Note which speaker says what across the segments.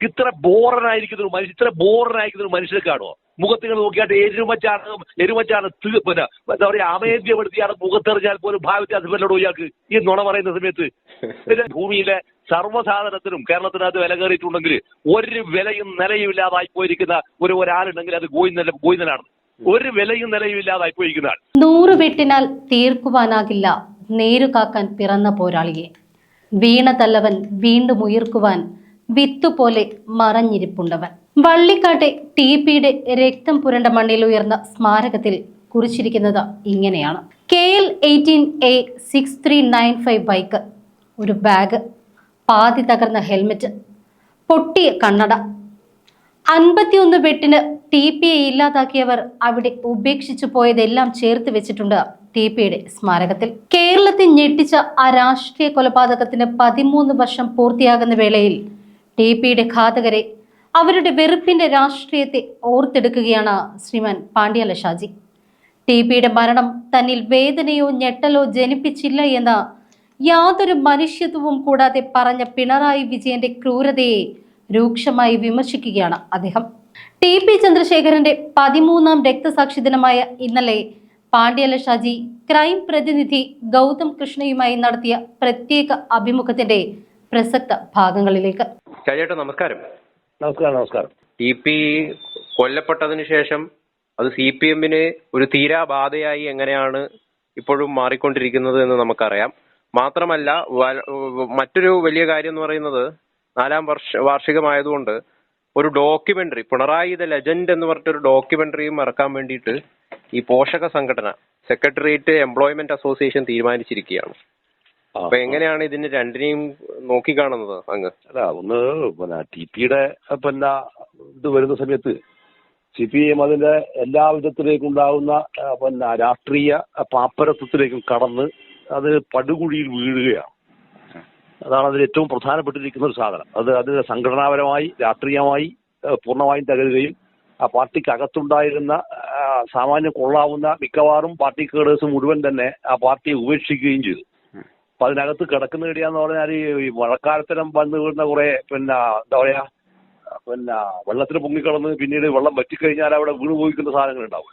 Speaker 1: ഇത്ര ബോറനായിരിക്കുന്ന ഒരു മനുഷ്യ ഇത്ര ബോറനായിരിക്കുന്ന ഒരു മനുഷ്യനെ കാണുമോ മുഖത്തിങ്ങനെ നോക്കിയാട്ട് എരുമച്ചാണ് എരുമച്ചാണ് പിന്നെ എന്താ പറയാ അമേദ്യപ്പെടുത്തിയാണ് മുഖത്തെറിഞ്ഞാൽ പോലും ഭാവിത്യാസമല്ലോ ഇയാൾക്ക് ഈ നുണ പറയുന്ന സമയത്ത്. ഭൂമിയിലെ സർവസാധനത്തിനും കേരളത്തിനകത്ത് വില കയറിയിട്ടുണ്ടെങ്കിൽ ഒരു വിലയും നിലയും ഇല്ലാതായി പോയിരിക്കുന്ന ഒരു ഒരാളുണ്ടെങ്കിൽ അത് ഗോയിന്നല ഗോയിന്നലാണ് ഒരു വിലയും നിലയും ഇല്ലാതായി പോയിരിക്കുന്ന ആൾ.
Speaker 2: നൂറ് വെട്ടിനാൽ തീർക്കുവാനാകില്ല. നേരുകാക്കാൻ പിറന്ന പോരാളിയെ. വീണ തല്ലവൻ വീണ്ടും ഉയർക്കുവാൻ വിത്തുപോലെ മറഞ്ഞിരിപ്പുണ്ടവൻ. വള്ളിക്കാട്ടെ ടി പിയുടെ രക്തം പുരണ്ട മണ്ണിൽ ഉയർന്ന സ്മാരകത്തിൽ കുറിച്ചിരിക്കുന്നത് ഇങ്ങനെയാണ്. K L eighteen A six three nine five bike ഒരു ബാഗ് പാതി തകർന്ന ഹെൽമെറ്റ് പൊട്ടിയ കണ്ണട. അൻപത്തിയൊന്ന് വെട്ടിന് ടി പിയെ ഇല്ലാതാക്കിയവർ അവിടെ ഉപേക്ഷിച്ചു പോയതെല്ലാം ചേർത്ത് വെച്ചിട്ടുണ്ട് ടി പിയുടെ സ്മാരകത്തിൽ. കേരളത്തെ ഞെട്ടിച്ച ആ രാഷ്ട്രീയ കൊലപാതകത്തിന് പതിമൂന്ന് വർഷം പൂർത്തിയാകുന്ന വേളയിൽ ടി പിയുടെ ഘാതകരെ അവരുടെ വെറുപ്പിന്റെ രാഷ്ട്രീയത്തെ ഓർത്തെടുക്കുകയാണ് ശ്രീമാൻ പാണ്ഡ്യാല ഷാജി. ടി പിയുടെ മരണം തന്നിൽ വേദനയോ ഞെട്ടലോ ജനിപ്പിച്ചില്ല എന്ന് യാതൊരു മനുഷ്യത്വവും കൂടാതെ പറഞ്ഞ പിണറായി വിജയന്റെ ക്രൂരതയെ രൂക്ഷമായി വിമർശിക്കുകയാണ് അദ്ദേഹം. ടി പി ചന്ദ്രശേഖരന്റെ പതിമൂന്നാം രക്തസാക്ഷി ദിനമായ ഇന്നലെ പാണ്ഡ്യാല ഷാജി ക്രൈം പ്രതിനിധി ഗൗതം കൃഷ്ണയുമായി നടത്തിയ പ്രത്യേക അഭിമുഖത്തിന്റെ പ്രസക്ത ഭാഗങ്ങളിലേക്ക്.
Speaker 3: ചേട്ടാ നമസ്കാരം.
Speaker 1: നമസ്കാരം നമസ്കാരം.
Speaker 3: ടി പി കൊല്ലപ്പെട്ടതിന് ശേഷം അത് സി പി എമ്മിന് ഒരു തീരാബാധയായി എങ്ങനെയാണ് ഇപ്പോഴും മാറിക്കൊണ്ടിരിക്കുന്നത് എന്ന് നമുക്കറിയാം. മാത്രമല്ല മറ്റൊരു വലിയ കാര്യം എന്ന് പറയുന്നത് നാലാം വർഷ വാർഷികമായതുകൊണ്ട് ഒരു ഡോക്യുമെന്ററി പിണറായി ദ ലെജൻഡ് എന്ന് പറഞ്ഞിട്ടൊരു ഡോക്യുമെന്ററിയും ഇറക്കാൻ വേണ്ടിയിട്ട് ഈ പോഷക സംഘടന സെക്രട്ടേറിയറ്റ് എംപ്ലോയ്മെന്റ് അസോസിയേഷൻ തീരുമാനിച്ചിരിക്കുകയാണ്. അപ്പൊ എങ്ങനെയാണ് ഇതിന് രണ്ടിനെയും നോക്കിക്കാണുന്നത് അങ്ങ്?
Speaker 1: അല്ല ഒന്ന് പിന്നെ ടി പിയുടെ പിന്നെ ഇത് വരുന്ന സമയത്ത് സി പി എം അതിന്റെ എല്ലാ വിധത്തിലേക്കും ഉണ്ടാകുന്ന പിന്നെ രാഷ്ട്രീയ പാപ്പരത്വത്തിലേക്കും കടന്ന് അത് പടുകുഴിയിൽ വീഴുകയാണ്. അതാണ് അതിൽ ഏറ്റവും പ്രധാനപ്പെട്ടിരിക്കുന്ന ഒരു സാധനം. അത് അത് സംഘടനാപരമായി രാഷ്ട്രീയമായി പൂർണമായും തകരുകയും ആ പാർട്ടിക്ക് അകത്തുണ്ടായിരുന്ന സാമാന്യം കൊള്ളാവുന്ന മിക്കവാറും പാർട്ടി കേഡേഴ്സ് മുഴുവൻ തന്നെ ആ പാർട്ടിയെ ഉപേക്ഷിക്കുകയും ചെയ്തു. അപ്പൊ അതിനകത്ത് കിടക്കുന്ന ഇടിയാന്ന് പറഞ്ഞാൽ ഈ മഴക്കാലത്തിനും വന്ന് വീഴുന്ന കുറെ പിന്നെ എന്താ പറയാ പിന്നെ വെള്ളത്തിൽ പൊങ്ങിക്കിടന്ന് പിന്നീട് വെള്ളം വറ്റിക്കഴിഞ്ഞാൽ അവിടെ വീണ് പോയിക്കുന്ന സാധനങ്ങൾ ഉണ്ടാവും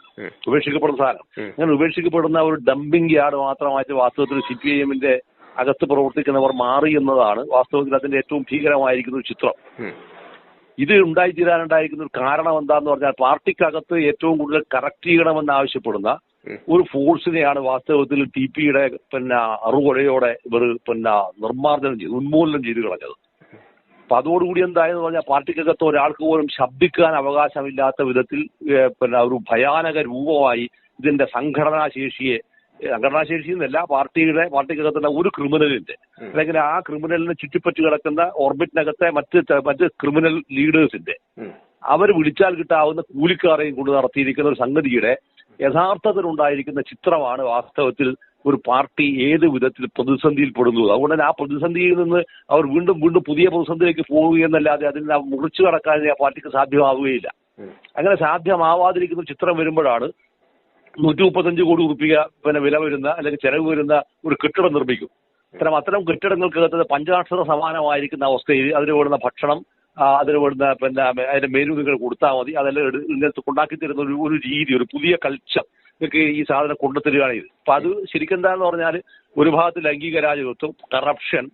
Speaker 1: ഉപേക്ഷിക്കപ്പെടുന്ന സാധനം. അങ്ങനെ ഉപേക്ഷിക്കപ്പെടുന്ന ഒരു ഡംപിംഗ് യാർഡ് മാത്രമായിട്ട് വാസ്തവത്തിൽ സി പി ഐ എമ്മിന്റെ അകത്ത് പ്രവർത്തിക്കുന്നവർ മാറി എന്നതാണ് വാസ്തവത്തിൽ അതിന്റെ ഏറ്റവും ഭീകരമായിരിക്കുന്ന ഒരു ചിത്രം ഇത് ഉണ്ടായിത്തീരാനുണ്ടായിരിക്കുന്ന ഒരു കാരണം എന്താന്ന് പറഞ്ഞാൽ പാർട്ടിക്കകത്ത് ഏറ്റവും കൂടുതൽ കറക്റ്റ് ചെയ്യണമെന്ന് ആവശ്യപ്പെടുന്ന. ഒരു ഫോഴ്സിനെയാണ് വാസ്തവത്തിൽ ടി പിയുടെ പിന്നെ അറുകൊലയോടെ ഇവർ പിന്നെ നിർമ്മാർജനം ചെയ്തു ഉന്മൂലനം ചെയ്തു കളഞ്ഞത്. അപ്പൊ അതോടുകൂടി എന്തായെന്ന് പറഞ്ഞാൽ പാർട്ടിക്കകത്ത് ഒരാൾക്ക് പോലും ശബ്ദിക്കാൻ അവകാശമില്ലാത്ത വിധത്തിൽ പിന്നെ ഒരു ഭയാനക രൂപമായി ഇതിന്റെ സംഘടനാശേഷിയെ സംഘടനാശേഷി എന്നല്ല പാർട്ടിയുടെ പാർട്ടിക്കകത്തുള്ള ഒരു ക്രിമിനലിന്റെ. അല്ലെങ്കിൽ ആ ക്രിമിനലിനെ ചുറ്റിപ്പറ്റി കിടക്കുന്ന ഓർബിറ്റിനകത്തെ മറ്റ് മറ്റ് ക്രിമിനൽ ലീഡേഴ്സിന്റെ അവർ വിളിച്ചാൽ കിട്ടാവുന്ന കൂലിക്കാരെയും കൊണ്ട് നടത്തിയിരിക്കുന്ന ഒരു സംഗതിയുടെ യഥാർത്ഥത്തിലുണ്ടായിരിക്കുന്ന ചിത്രമാണ് വാസ്തവത്തിൽ ഒരു പാർട്ടി ഏത് വിധത്തിൽ പ്രതിസന്ധിയിൽ പെടുന്നത്. അതുകൊണ്ട് തന്നെ ആ പ്രതിസന്ധിയിൽ നിന്ന് അവർ വീണ്ടും വീണ്ടും പുതിയ പ്രതിസന്ധിയിലേക്ക് പോവുകയെന്നല്ലാതെ അതിന് മുറിച്ചു കടക്കാൻ ആ പാർട്ടിക്ക് സാധ്യമാവുകയില്ല. അങ്ങനെ സാധ്യമാവാതിരിക്കുന്ന ചിത്രം വരുമ്പോഴാണ് നൂറ്റി മുപ്പത്തഞ്ച് കോടി ഉറുപ്പിക പിന്നെ വില വരുന്ന അല്ലെങ്കിൽ ചെലവ് വരുന്ന ഒരു കെട്ടിടം നിർമ്മിക്കും. അത്തരം അത്തരം കെട്ടിടങ്ങൾക്കകത്ത് പഞ്ചാക്ഷര സമാനമായിരിക്കുന്ന അവസ്ഥയിൽ അതിന് വേണ്ടുന്ന ഭക്ഷണം അതിന് പിന്നെ അതിന്റെ മെനു കൊടുത്താൽ മതി. അതെല്ലാം ഇങ്ങനത്തെ ഉണ്ടാക്കി തരുന്ന ഒരു ഒരു രീതി ഒരു പുതിയ കൾച്ചർ ഇതൊക്കെ ഈ സാധനം കൊണ്ടുത്തരികയാണ് ഇത് അപ്പൊ അത് ശരിക്കും എന്താന്ന് പറഞ്ഞാൽ ഒരു ഭാഗത്ത് ലൈംഗിക രാജകത്വം കറപ്ഷൻ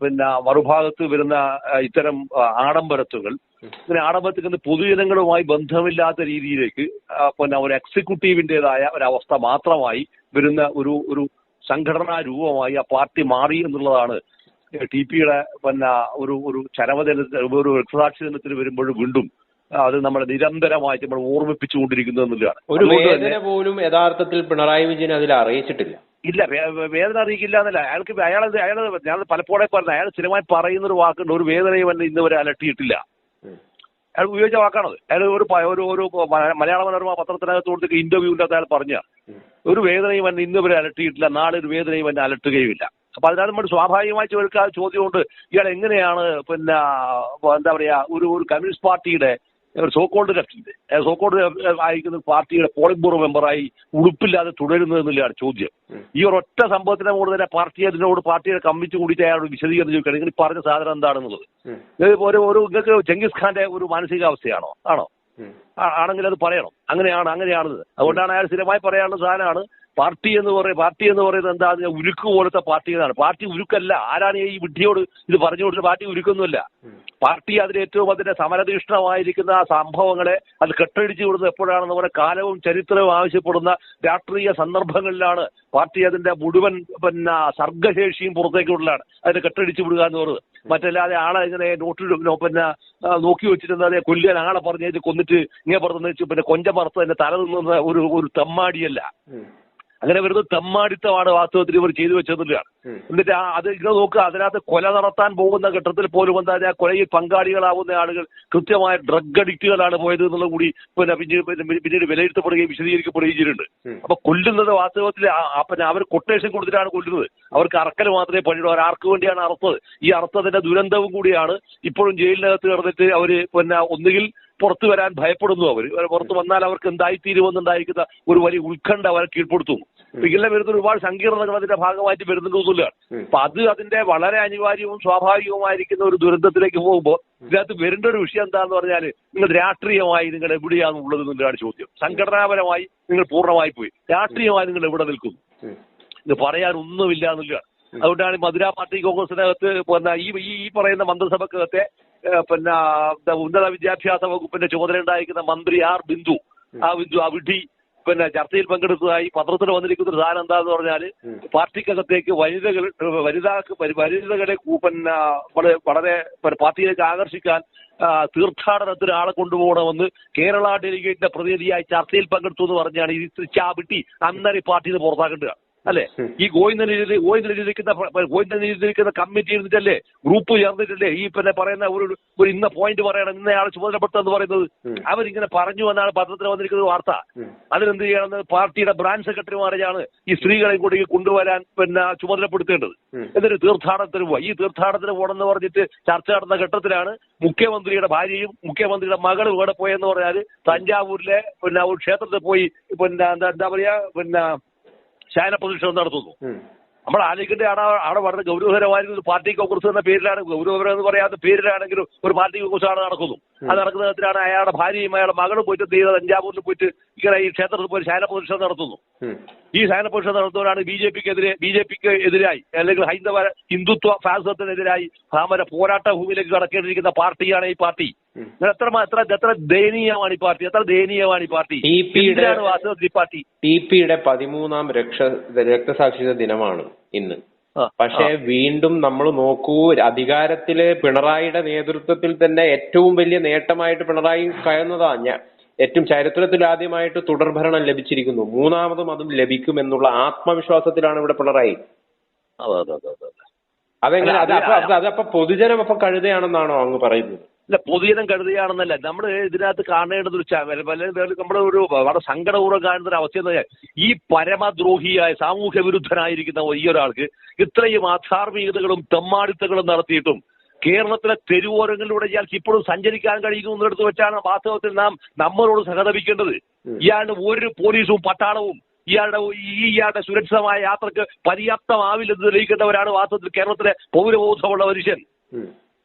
Speaker 1: പിന്നെ മറുഭാഗത്ത് വരുന്ന ഇത്തരം ആഡംബരത്തുകൾ ഇങ്ങനെ ആഡംബരത്തിൽ പൊതുജനങ്ങളുമായി ബന്ധമില്ലാത്ത രീതിയിലേക്ക് പിന്നെ ഒരു എക്സിക്യൂട്ടീവിന്റേതായ ഒരവസ്ഥ മാത്രമായി വരുന്ന ഒരു ഒരു സംഘടനാ രൂപമായി ആ പാർട്ടി മാറി എന്നുള്ളതാണ് ടി പിയുടെ പിന്നെ ഒരു ഒരു ചരമദിനത്തിന് ഒരു രക്തസാക്ഷി ദിനത്തിന് വരുമ്പോൾ വീണ്ടും അത് നമ്മളെ നിരന്തരമായിട്ട് നമ്മൾ ഓർമ്മിപ്പിച്ചുകൊണ്ടിരിക്കുന്നത് എന്നുള്ളതാണ്.
Speaker 3: ഒരു വേദന പോലും യഥാർത്ഥത്തിൽ പിണറായി വിജയൻ അതിൽ അറിയിച്ചിട്ടില്ല.
Speaker 1: ഇല്ല വേദന അറിയിക്കില്ല എന്നല്ല. അയാൾക്ക് അയാൾ അയാൾ ഞാൻ പലപ്പോഴും പറഞ്ഞു അയാൾ സ്ഥിരമായി പറയുന്ന ഒരു വാക്കുണ്ട് ഒരു വേദനയും എന്നെ ഇന്ന് വരെ അലട്ടിയിട്ടില്ല. അയാൾ ഉപയോഗിച്ച വാക്കാണത്. അയാൾ ഒരു ഒരു ഒരു മലയാള മനോരമ പത്രത്തിനകത്ത് കൊടുത്ത ഇന്റർവ്യൂ ഇല്ലാത്ത അയാൾ പറഞ്ഞ. ഒരു വേദനയും എന്നെ ഇന്ന് വരെ അലട്ടിയിട്ടില്ല. നാളെ ഒരു വേദനയും എന്നെ അലട്ടുകയുമില്ല. അപ്പൊ അതിനകത്ത് നമ്മൾ സ്വാഭാവികമായി ചോദിക്കാതെ ചോദ്യമുണ്ട് ഇയാൾ എങ്ങനെയാണ് പിന്നെ എന്താ പറയാ ഒരു ഒരു കമ്മ്യൂണിസ്റ്റ് പാർട്ടിയുടെ സോക്കോൾഡ് കക്ഷിന്റെ സോക്കോൾഡ് ആയിരിക്കുന്ന പാർട്ടിയുടെ പോളിംഗ് ബ്യൂറോ മെമ്പറായി ഉടുപ്പില്ലാതെ തുടരുന്നത് എന്നുള്ളതാണ് ചോദ്യം. ഈ ഒരൊറ്റ സംഭവത്തിനെ കൂടെ തന്നെ പാർട്ടി അതിനോട് പാർട്ടിയുടെ കമ്മിറ്റി കൂടിയിട്ട് അയാളോട് വിശദീകരണം ചോദിക്കണം നിങ്ങൾ പറഞ്ഞ സാധനം എന്താണെന്നുള്ളത്. ഒരു ഒരു നിങ്ങൾക്ക് ചെങ്കിസ് ഖാന്റെ ഒരു മാനസികാവസ്ഥയാണോ? ആണോ? ആണെങ്കിൽ അത് പറയണം. അങ്ങനെയാണ് അങ്ങനെയാണത്. അതുകൊണ്ടാണ് അയാൾ സ്ഥിരമായി പറയാനുള്ള സാധനമാണ്. പാർട്ടി എന്ന് പറയുന്നത് പാർട്ടി എന്ന് പറയുന്നത് എന്താ? അതിനെ ഉരുക്ക് പോലത്തെ പാർട്ടികളാണ്. പാർട്ടി ഉരുക്കല്ല. ആരാണ് ഈ വിഡ്ഢിയോട് ഇത് പറഞ്ഞു കൊടുത്ത് പാർട്ടി ഉരുക്കൊന്നുമില്ല. പാർട്ടി അതിന് ഏറ്റവും അതിന്റെ സമരതീഷ്ണമായിരിക്കുന്ന ആ സംഭവങ്ങളെ അത് കെട്ടടിച്ചു വിടുന്നത് എപ്പോഴാണെന്ന് പറഞ്ഞ കാലവും ചരിത്രവും ആവശ്യപ്പെടുന്ന രാഷ്ട്രീയ സന്ദർഭങ്ങളിലാണ് പാർട്ടി അതിന്റെ മുഴുവൻ പിന്നെ സർഗശേഷിയും പുറത്തേക്ക് വിടലാണ് അതിനെ കെട്ടടിച്ചു വിടുക എന്ന് പറയുന്നത്. മറ്റല്ലാതെ ആളെ ഇങ്ങനെ നോട്ടിൽ പിന്നെ നോക്കി വെച്ചിരുന്ന അതേ കൊല്ലാൻ ആളെ പറഞ്ഞേച്ച് കൊന്നിട്ട് ഇങ്ങനെ പറഞ്ഞു പിന്നെ കൊഞ്ച പറത്ത് തന്നെ തല നിന്ന ഒരു ഒരു തെമ്മാടിയല്ല. അങ്ങനെ വരുന്നത് തെമ്മാടിത്തമാണ് വാസ്തവത്തിൽ ഇവർ ചെയ്തു
Speaker 3: വെച്ചതിലാണ്.
Speaker 1: എന്നിട്ട് ആ അത് ഇങ്ങനെ നോക്കുക അതിനകത്ത് കൊല നടത്താൻ പോകുന്ന ഘട്ടത്തിൽ പോലും എന്താ ആ കൊലയിൽ പങ്കാളികളാവുന്ന ആളുകൾ കൃത്യമായ ഡ്രഗ് അഡിക്റ്റുകളാണ് പോയത് എന്നുള്ള കൂടി പിന്നെ പിന്നീട് പിന്നെ പിന്നീട് വിലയിരുത്തപ്പെടുകയും വിശദീകരിക്കപ്പെടുകയും ചെയ്തിട്ടുണ്ട്. അപ്പൊ കൊല്ലുന്നത് വാസ്തവത്തിൽ പിന്നെ അവർ കൊട്ടേഷൻ കൊടുത്തിട്ടാണ് കൊല്ലുന്നത്. അവർക്ക് അറക്കൽ മാത്രമേ പണിയുള്ളൂ. അവർ ആർക്ക് വേണ്ടിയാണ് അറുത്തത്? ഈ അറുത്തതിന്റെ ദുരന്തവും കൂടിയാണ് ഇപ്പോഴും ജയിലിനകത്ത് കിടന്നിട്ട് അവർ പിന്നെ ഒന്നുകിൽ പുറത്തു വരാൻ ഭയപ്പെടുന്നു അവർ പുറത്തു വന്നാൽ അവർക്ക് എന്തായിത്തീരുമെന്നുണ്ടായിരിക്കുന്ന ഒരു വലിയ ഉത്കണ്ഠ അവരെ കീഴ്പ്പെടുത്തുന്നു ഇങ്ങനെ വരുന്ന ഒരുപാട് സങ്കീർണതകൾ അതിന്റെ ഭാഗമായിട്ട് വരുന്നുണ്ടെന്നുള്ളതാണ്. അപ്പൊ അത് അതിന്റെ വളരെ അനിവാര്യവും സ്വാഭാവികവുമായിരിക്കുന്ന ഒരു ദുരന്തത്തിലേക്ക് പോകുമ്പോൾ ഇതിനകത്ത് വരേണ്ട ഒരു വിഷയം എന്താന്ന് പറഞ്ഞാൽ നിങ്ങൾ രാഷ്ട്രീയമായി നിങ്ങൾ എവിടെയാണ് ഉള്ളത് എന്നുള്ളതാണ് ചോദ്യം. സംഘടനാപരമായി നിങ്ങൾ പൂർണമായി പോയി. രാഷ്ട്രീയമായി നിങ്ങൾ എവിടെ നിൽക്കുന്നു. ഇത് പറയാൻ ഒന്നുമില്ല എന്നുള്ളതാണ് അതുകൊണ്ടാണ് മധുര പാർട്ടി കോൺഗ്രസിനകത്ത് ഈ ഈ- പറയുന്ന മന്ത്രിസഭക്കകത്തെ പിന്നെ ഉന്നത വിദ്യാഭ്യാസ വകുപ്പിന്റെ ചുമതല ഉണ്ടായിരിക്കുന്ന മന്ത്രി ആർ ബിന്ദു. ആ ബിന്ദു ആ വിഡി പിന്നെ ചർച്ചയിൽ പങ്കെടുത്തതായി പത്രത്തിൽ വന്നിരിക്കുന്ന ഒരു സാധനം എന്താന്ന്
Speaker 3: പറഞ്ഞാൽ
Speaker 1: പാർട്ടിക്കകത്തേക്ക് വനിതകൾ വനിതാക്ക് വനിതകളെ പിന്നെ വളരെ വളരെ പാർട്ടിയിലേക്ക് ആകർഷിക്കാൻ തീർത്ഥാടനത്തിന് ആളെ കൊണ്ടുപോകണമെന്ന് കേരള ഡെലിഗേറ്റിന്റെ പ്രതിനിധിയായി ചർച്ചയിൽ പങ്കെടുത്തു എന്ന് പറഞ്ഞാണ് ഈ ചാവിട്ടി അന്നേരം പാർട്ടിയിൽ നിന്ന് പുറത്താക്കേണ്ടത്. അല്ലെ. ഈ ഗോവിന്ദൻ ഗോവിന്ദനിരിക്കുന്ന ഗോവിന്ദൻ ഇരുന്നിരിക്കുന്ന കമ്മിറ്റി ഇരുന്നിട്ടല്ലേ? ഗ്രൂപ്പ് ചേർന്നിട്ടല്ലേ? ഈ പിന്നെ പറയുന്ന ഒരു ഒരു ഇന്ന പോയിന്റ് പറയണം ഇന്നയാളെ ചുമതലപ്പെടുത്തെന്ന് പറയുന്നത്.
Speaker 3: ഉം.
Speaker 1: അവരിങ്ങനെ പറഞ്ഞു എന്നാണ് പത്രത്തിൽ വന്നിരിക്കുന്ന വാർത്ത.
Speaker 3: അതിലെന്ത്
Speaker 1: അതിനെന്ത് ചെയ്യണമെന്ന് പാർട്ടിയുടെ ബ്രാഞ്ച് സെക്രട്ടറിമാരെയാണ് ഈ സ്ത്രീകളെ കൂടി കൊണ്ടുവരാൻ പിന്നെ ചുമതലപ്പെടുത്തേണ്ടത്.
Speaker 3: എന്നൊരു
Speaker 1: എന്നിട്ട് തീർത്ഥാടനത്തിന് പോവാ. ഈ തീർത്ഥാടനത്തിന് പോകണമെന്ന് പറഞ്ഞിട്ട് ചർച്ച നടന്ന ഘട്ടത്തിലാണ് മുഖ്യമന്ത്രിയുടെ ഭാര്യയും മുഖ്യമന്ത്രിയുടെ മകളും ഇവിടെ പോയെന്ന് പറഞ്ഞാൽ തഞ്ചാവൂരിലെ പിന്നെ ഒരു ക്ഷേത്രത്തിൽ പോയി പിന്നെ എന്താ എന്താ പറയാ പിന്നെ ശയന പ്രതിഷേധം നടത്തുന്നു. നമ്മൾ ആലോചിക്കേണ്ട അവിടെ അവിടെ വളരെ ഗൗരവകരമായിരുന്നു പാർട്ടി കോൺഗ്രസ് എന്ന പേരിലാണ് ഗൗരവകരം എന്ന് പറയാത്ത പേരിലാണെങ്കിലും ഒരു പാർട്ടി കോൺഗ്രസ് ആണ് നടക്കുന്നു അത് നടക്കുന്ന അയാളുടെ ഭാര്യയും അയാളുടെ മകളും പോയിട്ട് തീരെ തഞ്ചാവൂരിൽ പോയിട്ട് ഇങ്ങനെ ഈ ക്ഷേത്രത്തിൽ പോയി ശയന പ്രതിഷേധം നടത്തുന്നു. ഈ ശയന പ്രതിഷേധം നടത്തുന്നവരാണ് ബി ജെ പിക്ക് എതിരെ ബി ജെ പിക്ക് എതിരായി അല്ലെങ്കിൽ ഹൈന്ദവ ഹിന്ദുത്വ ഫാസിസത്തിനെതിരായി ഭാമര പോരാട്ട ഭൂമിയിലേക്ക് കടക്കേണ്ടിയിരിക്കുന്ന പാർട്ടിയാണ് ഈ പാർട്ടി. നിങ്ങൾ എത്ര മാ- എത്ര എത്ര ദയനീയമാണ് ഈ പാർട്ടി? എത്ര ദയനീയമാണ് ഈ പാർട്ടി? വാസ്തവത്തിൽ ഈ പാർട്ടി?
Speaker 3: ടി പിയുടെ പതിമൂന്നാം രക്ഷ രക്തസാക്ഷിത ദിനമാണ് ഇന്ന്. പക്ഷേ വീണ്ടും നമ്മൾ നോക്കൂ അധികാരത്തിൽ പിണറായിയുടെ നേതൃത്വത്തിൽ തന്നെ ഏറ്റവും വലിയ നേട്ടമായിട്ട് പിണറായി കയറുന്നതാ ഞാൻ ഏറ്റവും ചരിത്രത്തിൽ ആദ്യമായിട്ട് തുടർഭരണം ലഭിച്ചിരിക്കുന്നു. മൂന്നാമതും അതും ലഭിക്കുമെന്നുള്ള ആത്മവിശ്വാസത്തിലാണ് ഇവിടെ പിണറായി.
Speaker 1: അതെ അതെ അതെ അതെ അതെ.
Speaker 3: അതെങ്ങനെ? അത് അതപ്പൊ പൊതുജനം അപ്പൊ കഴുതയാണെന്നാണോ അങ്ങ് പറയുന്നത്?
Speaker 1: അല്ല പൊതുജനം കരുതുകയാണെന്നല്ല. നമ്മൾ ഇതിനകത്ത് കാണേണ്ടത് ഒരു നമ്മുടെ ഒരു വളരെ സങ്കടപൂർവം കാണുന്ന ഒരു അവസ്ഥ എന്ന് പറഞ്ഞാൽ ഈ പരമദ്രോഹിയായ സാമൂഹ്യ വിരുദ്ധനായിരിക്കുന്ന ഈ ഒരാൾക്ക് ഇത്രയും ആധാർമികതകളും തെമ്മാടിത്തങ്ങളും നടത്തിയിട്ടും കേരളത്തിലെ തെരുവോരങ്ങളിലൂടെ ഇയാൾക്ക് ഇപ്പോഴും സഞ്ചരിക്കാൻ കഴിയുന്നു എന്നിടത്ത് വെച്ചാണ് വാസ്തവത്തിൽ നാം നമ്മളോട് സഹതപിക്കേണ്ടത്. ഇയാളുടെ ഒരു പോലീസും പട്ടാളവും ഇയാളുടെ ഈ ഇയാളുടെ സുരക്ഷിതമായ യാത്രയ്ക്ക് പര്യാപ്തമാവില്ലെന്ന് തെളിയിക്കേണ്ടവരാണ് വാസ്തവത്തിൽ കേരളത്തിലെ പൗരബോധമുള്ള മനുഷ്യൻ.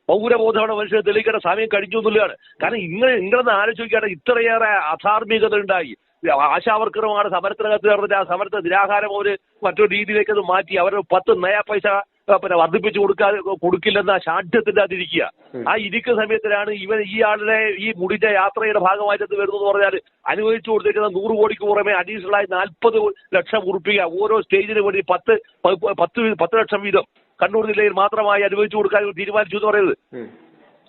Speaker 3: ഉം.
Speaker 1: മനുഷ്യർ തെളിയിക്കേണ്ട. സമയം കഴിഞ്ഞു എന്നുള്ളതാണ്. കാരണം ഇങ്ങനെ നിങ്ങളൊന്ന് ആലോചിക്കുകയാണ് ഇത്രയേറെ അധാർമികത ഉണ്ടായി. ആശാവർക്കറുമാണ് സമരത്തിനകത്ത് ചേർന്നിട്ട് ആ സമരത്തെ നിരാഹാരം അവർ മറ്റൊരു രീതിയിലേക്ക് അത് മാറ്റി. അവർ പത്ത് നയ പൈസ പിന്നെ വർദ്ധിപ്പിച്ചു കൊടുക്കാതെ കൊടുക്കില്ലെന്ന ശാഠ്യത്തിന്റെ അതിരിക്കുക
Speaker 3: ഉം.
Speaker 1: ആ ഇരിക്കുന്ന സമയത്തിലാണ് ഇവൻ ഈ ആളുടെ ഈ മുടിന്റെ യാത്രയുടെ ഭാഗമായിട്ട് വരുന്നു എന്ന് പറഞ്ഞാൽ അനുവദിച്ചു കൊടുത്തിരിക്കുന്ന നൂറ് കോടിക്ക് പുറമെ അഡീഷണൽ ആയി നാൽപ്പത് ലക്ഷം ഉറുപ്പിക. ഓരോ സ്റ്റേജിന് വേണ്ടി പത്ത് പത്ത് പത്ത് ലക്ഷം വീതം. കണ്ണൂർ ജില്ലയിൽ മാത്രമായി അനുവദിച്ചു കൊടുക്കാൻ തീരുമാനിച്ചു എന്ന് പറയുന്നത്.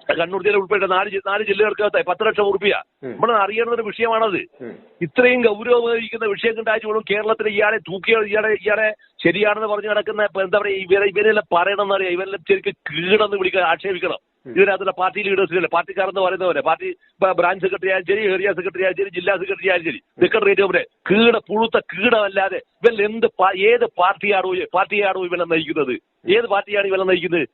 Speaker 1: കണ്ണൂർ ജില്ല ഉൾപ്പെടെ നാല് നാല് ജില്ലകൾക്ക് പത്ത് ലക്ഷം ഉറുപ്പിക നമ്മൾ അറിയേണ്ട ഒരു വിഷയമാണത്. ഇത്രയും ഗൗരവമായിരിക്കുന്ന വിഷയം ഉണ്ടായിട്ടും കേരളത്തിൽ ഇയാളെ തൂക്കിയ ഇയാളെ ഇയാളെ ശരിയാണെന്ന് പറഞ്ഞു നടക്കുന്ന എന്താ പറയാ ഇവരെ ഇവരെല്ലാം പറയണം അറിയാം. ഇവരെല്ലാം ശരിക്കും കീഴെന്ന് വിളിക്കാൻ ആക്ഷേപിക്കണം. ഇതിനകത്തുള്ള പാർട്ടി ലീഡേഴ്സിനല്ലേ പാർട്ടിക്കാരെന്ന് പറയുന്നവരെ പാർട്ടി ബ്രാഞ്ച് സെക്രട്ടറി ആയാലും ശരി ഏരിയ സെക്രട്ടറി ആയാലും ശരി ജില്ലാ സെക്രട്ടറി ആയാലും ശരി സെക്രട്ടറിയേറ്റ് അവരെ കീട പുഴുത്ത കീടമല്ലാതെ ഇവൻ എന്ത് ഏത് പാർട്ടിയാണോ പാർട്ടിയാണോ ഇവനെ നയിക്കുന്നത്? ഏത് പാർട്ടിയാണ് ഇവനെ നയിക്കുന്നത്?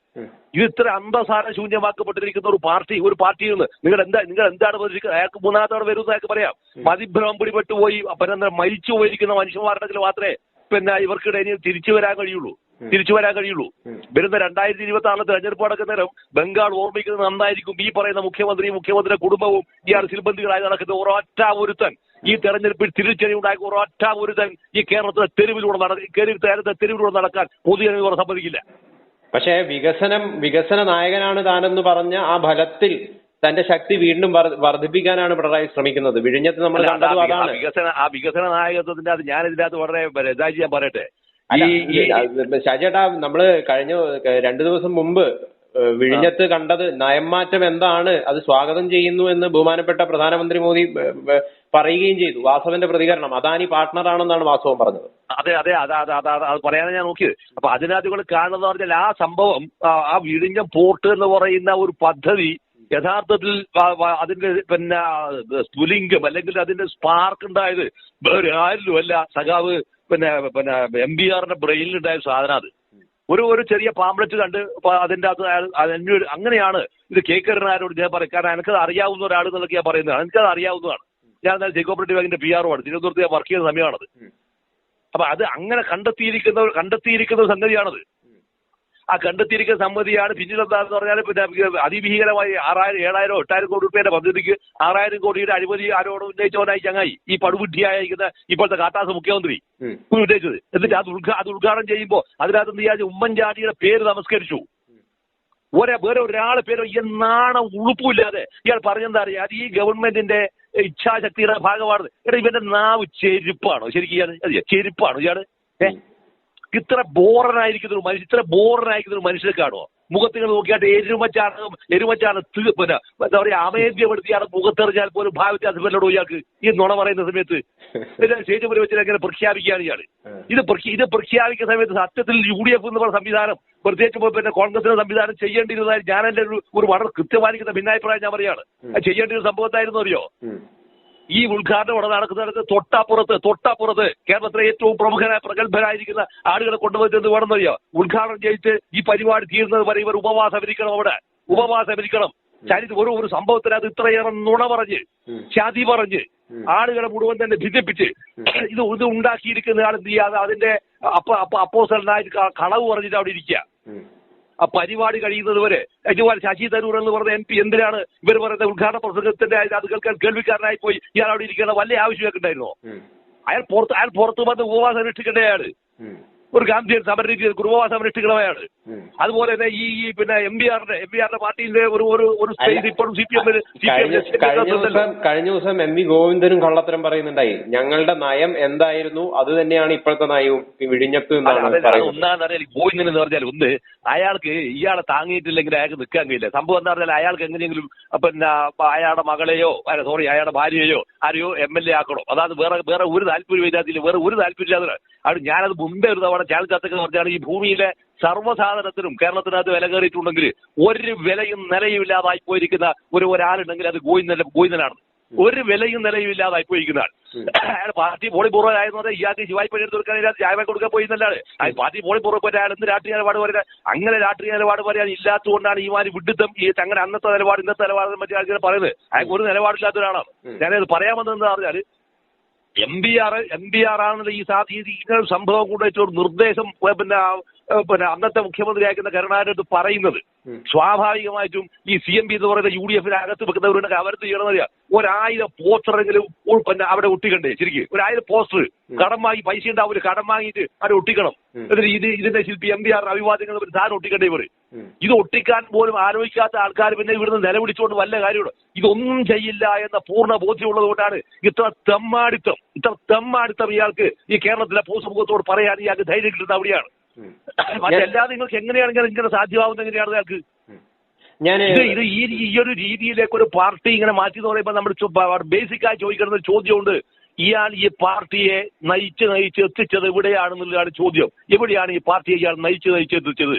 Speaker 1: ഇത് ഇത്ര അന്തസാര ശൂന്യമാക്കപ്പെട്ടിരിക്കുന്ന ഒരു പാർട്ടി ഒരു പാർട്ടിയിൽ നിന്ന് നിങ്ങൾ എന്താ നിങ്ങൾ എന്താണ് പ്രതീക്ഷിക്കുന്നത് അയാൾക്ക് മൂന്നാമത്തോടെ വരുമെന്ന് അയാൾക്ക് പറയാം. മതിഭ്രമം പിടിപെട്ട് പോയി പിന്നെ മരിച്ചു പോയിരിക്കുന്ന മനുഷ്യന്മാരുടെ മാത്രമേ പിന്നെ ഇവർക്കിടയിൽ ഇനി തിരിച്ചു വരാൻ കഴിയുള്ളൂ. തിരിച്ചു വരാൻ കഴിയുള്ളൂ. വരുന്ന രണ്ടായിരത്തി ഇരുപത്തി ആറിലെ തെരഞ്ഞെടുപ്പ് നടക്കുന്നേരം ബംഗാൾ ഓർമ്മിക്കുന്നത് നന്നായിരിക്കും. ഈ പറയുന്ന മുഖ്യമന്ത്രിയും മുഖ്യമന്ത്രിയുടെ കുടുംബവും ഇയാൾ സിൽബന്ധികളായി നടക്കുന്ന ഒരൊറ്റ ഒരുത്തൻ ഈ തെരഞ്ഞെടുപ്പിൽ തിരിച്ചടി ഉണ്ടാക്കിയ ഒരൊറ്റ ഒരുത്തൻ ഈ കേരളത്തിലെ തെരുവിലൂടെ നട കേരളത്തിലെ തെരുവിലൂടെ നടക്കാൻ പൊതുജനങ്ങൾ സമ്മതിക്കില്ല.
Speaker 3: പക്ഷേ വികസനം വികസന നായകനാണ് താനെന്ന് പറഞ്ഞ ആ ഫലത്തിൽ തന്റെ ശക്തി വീണ്ടും വർദ്ധിപ്പിക്കാനാണ് പിണറായി ശ്രമിക്കുന്നത്. വിഴിഞ്ഞത്ത് നമ്മൾ കണ്ടതും അതാണ്.
Speaker 1: വികസന ആ വികസന നായകത്വത്തിന്റെ അത് ഞാൻ ഇതിനകത്ത് വളരെ ഇതായി ഞാൻ പറയട്ടെ. ഈ ഈ
Speaker 3: ഷാജേട്ടാ നമ്മൾ കഴിഞ്ഞ രണ്ടു ദിവസം മുമ്പ് വിഴിഞ്ഞത്ത് കണ്ടത് നയംമാറ്റം എന്താണ് അത് സ്വാഗതം ചെയ്യുന്നു എന്ന് ബഹുമാനപ്പെട്ട പ്രധാനമന്ത്രി മോദി പറയുകയും ചെയ്തു വാസവന്റെ പ്രതികരണം. അദാനി പാർട്ണർ ആണെന്നാണ് വാസവൻ പറഞ്ഞത്.
Speaker 1: അതെ അതെ അതെ അതെ അതെ അതെ പറയാനാണ് ഞാൻ നോക്കിയത്. അപ്പൊ അതിനകത്ത് നിങ്ങൾ കാണുന്നത് പറഞ്ഞാൽ ആ സംഭവം ആ, വിഴിഞ്ഞ പോർട്ട് എന്ന് പറയുന്ന ഒരു പദ്ധതി യഥാർത്ഥത്തിൽ അതിന്റെ പിന്നെ സ്പുലിംഗം സ്ഫുലിംഗം അല്ലെങ്കിൽ അതിന്റെ സ്പാർക്ക് ഉണ്ടായത് വേറെ ആരിലും അല്ല സഖാവ് പിന്നെ പിന്നെ എം ബി ആറിന്റെ ബ്രെയിനിൽ ഉണ്ടായ സാധനം അത്. ഒരു ഒരു ചെറിയ പാമ്പ്ലെറ്റ് കണ്ട് അതിന്റെ അകത്ത് അയാൾ അത് എന്നോട് അങ്ങനെയാണ് ഇത് കേക്കറിനാരോട് ഞാൻ പറയും. കാരണം എനിക്കത് അറിയാവുന്ന ഒരാൾ എന്നൊക്കെ ഞാൻ പറയുന്നതാണ് എനിക്കത് അറിയാവുന്നതാണ്. ഞാൻ എന്നാൽ ജെക്കോപ്പറേറ്റീവ് ബാങ്കിന്റെ പി ആർ ആണ് തിരുവനന്തപുരത്ത് ഞാൻ വർക്ക് ചെയ്യുന്ന സമയമാണത്. അപ്പൊ അത് അങ്ങനെ കണ്ടെത്തിയിരിക്കുന്ന കണ്ടെത്തിയിരിക്കുന്ന സംഗതിയാണത്. ആ കണ്ടെത്തിയിരിക്കുന്ന സമ്മതിയാണ്. പിന്നീട് എന്താണെന്ന് പറഞ്ഞാൽ പിന്നെ അതിഭീകരമായി ആറായിരം ഏഴായിരം എട്ടായിരം കോടി രൂപയുടെ പദ്ധതിക്ക് ആറായിരം കോടിയുടെ അഴിമതി ആരോട് ഉന്നയിച്ചവനായി ചങ്ങായി. ഈ പടുബുദ്ധിയായിരിക്കുന്ന ഇപ്പോഴത്തെ കാട്ടാസ് മുഖ്യമന്ത്രി. ഉന്നയിച്ചത്. എന്നിട്ട് അത് ഉദ്ഘാ അത് ഉദ്ഘാടനം ചെയ്യുമ്പോൾ അതിനകത്ത് എന്ത് ചെയ്യാ? ഉമ്മൻചാണ്ടിയുടെ പേര് നമസ്കരിച്ചു. ഒരേ വേറെ ഒരാളെ പേരോ ഈ നാണം ഉളുപ്പില്ലാതെ ഇയാൾ പറഞ്ഞെന്താ അറിയാം? അത് ഈ ഗവൺമെന്റിന്റെ ഇച്ഛാശക്തിയുടെ ഭാഗമാണ്. എടാ ഇവന്റെ നാവ് ചെരുപ്പാണോ? ശരിക്കും ഇയാൾ ചെരുപ്പാണോ ഇയാൾ? ഏ? ഇത്ര ബോറനായിരിക്കുന്ന ഒരു മനുഷ്യൻ ഇത്ര ബോറനായിരിക്കുന്ന ഒരു മനുഷ്യനെ കാണുമോ മുഖത്ത് നോക്കിയാട്ട് എരുമച്ചാണ് എരുമച്ചാണ് പിന്നെ എന്താ പറയാ അമേദ്യപ്പെടുത്തിയാണ് മുഖത്തെറിഞ്ഞാൽ പോലും ഭാവിച്ചാൽ ഇയാൾക്ക്. ഈ നുണ പറയുന്ന സമയത്ത്. ശേഷിപുരം വെച്ചിട്ട് എങ്ങനെ പ്രഖ്യാപിക്കുകയാണ് ഇയാൾ ഇത് ഇത് പ്രഖ്യാപിക്കുന്ന സമയത്ത് സത്യത്തിൽ യു ഡി എഫ് എന്ന് പറഞ്ഞ സംവിധാനം പ്രത്യേകിച്ച് പിന്നെ കോൺഗ്രസിന്റെ സംവിധാനം ചെയ്യേണ്ടിയിരുന്നതായി ഞാൻ എന്റെ ഒരു ഒരു വളരെ കൃത്യമായിരിക്കുന്ന ഭിന്നാഭിപ്രായം ഞാൻ പറയാണ്. അത് ചെയ്യേണ്ട ഒരു സംഭവത്തായിരുന്നു അറിയോ. ഈ ഉദ്ഘാടനം ഇവിടെ നടക്കുന്നിടത്ത് തൊട്ടാപ്പുറത്ത് തൊട്ടാപ്പുറത്ത് കേരളത്തിലെ ഏറ്റവും പ്രമുഖനായ പ്രഗത്ഭരായിരിക്കുന്ന ആളുകളെ കൊണ്ടുവന്നത് വേണമെന്നറിയോ ഉദ്ഘാടനം ചെയ്തിട്ട് ഈ പരിപാടി തീരുന്നത് വരെ ഇവർ ഉപവാസം ഇരിക്കണം അവിടെ. ഉപവാസം ഇരിക്കണം. ചരിത്ര ഒരു ഒരു സംഭവത്തിനകത്ത് ഇത്രയേറെ നുണ പറഞ്ഞ്. ചതി പറഞ്ഞ് ആളുകളെ മുഴുവൻ തന്നെ ഭിന്നിപ്പിച്ച് ഇത് ഇത് ഉണ്ടാക്കിയിരിക്കുന്ന ആൾ എന്ത് ചെയ്യാതെ അതിന്റെ അപ്പ അപ്പ അപ്പോസലിനായിട്ട് കളവ് പറഞ്ഞിട്ട് അവിടെ ഇരിക്കുക. ആ പരിപാടി കഴിയുന്നത് വരെ ഇതുപോലെ ശശി തരൂർ എന്ന് പറഞ്ഞ എം പി എന്തിനാണ് ഇവർ പറയുന്ന ഉദ്ഘാടന പ്രസംഗത്തിന്റെ അത് കേൾക്കാൻ കേൾവിക്കാരനായി പോയി ഇയാൾ അവിടെ ഇരിക്കേണ്ട വല്ല ആവശ്യമൊക്കെ ഉണ്ടായിരുന്നോ അയാൾ പുറത്ത് അയാൾ പുറത്ത് വന്ന് ഉപവാസം രക്ഷിക്കേണ്ട
Speaker 3: അയാൾ.
Speaker 1: ഒരു ഗാന്ധിയൻ സമരരീതിയിൽ കുടുംബവാ അനുഷ്ഠിക്കണം
Speaker 3: അയാൾ
Speaker 1: അതുപോലെ തന്നെ ഈ ഈ പിന്നെ എം ബി ആറിന്റെ എം ബി ആറിന്റെ പാർട്ടിയിലെ ഒരു ഒരു ഒരു സ്പേസ് ഇപ്പോഴും സി പി എമ്മിന്
Speaker 3: കഴിഞ്ഞ ദിവസം എം വി ഗോവിന്ദനും കള്ളത്തരം പറയുന്നുണ്ടായി. ഞങ്ങളുടെ നയം എന്തായിരുന്നു? അത് തന്നെയാണ് ഇപ്പോഴത്തെ നയവും. വിഴിഞ്ഞത്ത്
Speaker 1: ഒന്നാന്ന് പറഞ്ഞാൽ ഗോവിന്ദൻ എന്ന് പറഞ്ഞാൽ ഒന്ന് അയാൾക്ക് ഇയാളെ താങ്ങിയിട്ടില്ലെങ്കിൽ അയാൾക്ക് നിൽക്കാൻ കഴിയില്ല. സംഭവം എന്താ പറഞ്ഞാൽ അയാൾക്ക് എങ്ങനെയെങ്കിലും പിന്നെ അയാളുടെ മകളെയോ സോറി അയാളുടെ ഭാര്യയോ ആരെയോ എം എൽ എ ആക്കണോ? അതായത് വേറെ വേറെ ഒരു താല്പര്യം ഇല്ലാതില്ല വേറെ ഒരു താല്പര്യം ഇല്ലാതെ അത് ഞാനത് മുമ്പേ ഒരു തവണ ചാനൽ ചത്തക്ക് പറഞ്ഞാണ് ഈ ഭൂമിയിലെ സർവസാധനത്തിനും കേരളത്തിനകത്ത് വില കയറിയിട്ടുണ്ടെങ്കിൽ ഒരു വിലയും നിലയും ഇല്ലാതായി പോയിരിക്കുന്ന ഒരു ഒരാളുണ്ടെങ്കിൽ അത് ഗോവിന്ദൻ ഗോയിന്നലാണ് ഒരു വിലയും നിലയും ഇല്ലാതായി പോയിരിക്കുന്ന ആൾ അയാൾ പാർട്ടി പോളിപൂർവം ആയിരുന്നത് ഇയാൾക്ക് ശിവായി പണി എടുത്ത് കൊടുക്കാൻ ചായ കൊടുക്കാൻ പോയി എന്നല്ലാണ് അയാൾ പാർട്ടി പോളിപൂർവം പോയിട്ട് അയാൾ എന്ത് രാഷ്ട്രീയ നിലപാട് പറയാൻ അങ്ങനെ രാഷ്ട്രീയ നിലപാട് പറയാൻ ഇല്ലാത്തതുകൊണ്ടാണ് ഈ മാതിരി വിഡിത്തം ഈ തങ്ങളുടെ അന്നത്തെ നിലപാട് ഇന്നത്തെ നിലപാട് മറ്റേ ആൾക്കാർ പറയുന്നത്. അയാൾക്ക് ഒരു നിലപാടില്ലാത്ത ഒരാളാണ്. ഞാനത് പറയാമെന്ന് പറഞ്ഞാൽ M B R M B R ആണെന്നുള്ള ഈ സാധ്യത ഇങ്ങനെ ഒരു സംഭവം കൂടെ ഒരു നിർദ്ദേശം പിന്നെ പിന്നെ അന്നത്തെ മുഖ്യമന്ത്രിയാക്കുന്ന കരുണാകരൻ പറയുന്നത്. സ്വാഭാവികമായിട്ടും ഈ സി എം പി എന്ന് പറയുന്ന യു ഡി എഫിന് അകത്ത് വെക്കുന്നവരുടെ അവരത്ത് ചെയ്യണമെന്നറിയാം ഒരായിരം പോസ്റ്ററെങ്കിലും പിന്നെ അവിടെ ഒട്ടിക്കണ്ടേ? ശരിക്കും ഒരായിരം പോസ്റ്റർ കടം വാങ്ങി പൈസ ഉണ്ടാവില്ല കടം വാങ്ങിയിട്ട് അവിടെ ഒട്ടിക്കണം. എന്നിട്ട് ഇത് ഇതിന്റെ ശില്പി എം പി ആർ അഭിവാദ്യങ്ങൾ ഒരു സാധനം ഒട്ടിക്കണ്ടേ ഇവർ ഇത് ഒട്ടിക്കാൻ പോലും ആലോചിക്കാത്ത ആൾക്കാർ പിന്നെ ഇവിടുന്ന് നിലവിളിച്ചുകൊണ്ട് വല്ല കാര്യമുണ്ട്. ഇതൊന്നും ചെയ്യില്ല എന്ന പൂർണ ബോധ്യമുള്ളത് കൊണ്ടാണ് ഇത്ര തെമ്മാടിത്തം ഇത്ര തെമ്മാടിത്തം ഇയാൾക്ക് ഈ കേരളത്തിലെ പൊതുസമൂഹത്തോട് പറയാൻ ഇയാൾക്ക് ധൈര്യം കിട്ടുന്ന അവിടെയാണ്. മറ്റല്ലാതെ നിങ്ങൾക്ക് എങ്ങനെയാണ് ഇങ്ങനെ സാധ്യമാവുന്നത് എങ്ങനെയാണ് നിങ്ങൾക്ക്
Speaker 3: ഞാൻ
Speaker 1: ഇത് ഈ ഒരു രീതിയിലേക്ക് ഒരു പാർട്ടി ഇങ്ങനെ മാറ്റി എന്ന് പറയുമ്പോൾ നമ്മൾ ബേസിക് ആയി ചോദിക്കുന്ന ഒരു ചോദ്യമുണ്ട്. ഇയാൾ ഈ പാർട്ടിയെ നയിച്ച് നയിച്ച് എത്തിച്ചത് എവിടെയാണെന്നുള്ളതാണ് ചോദ്യം. എവിടെയാണ് ഈ പാർട്ടിയെ ഇയാൾ നയിച്ച് നയിച്ച് എത്തിച്ചത്?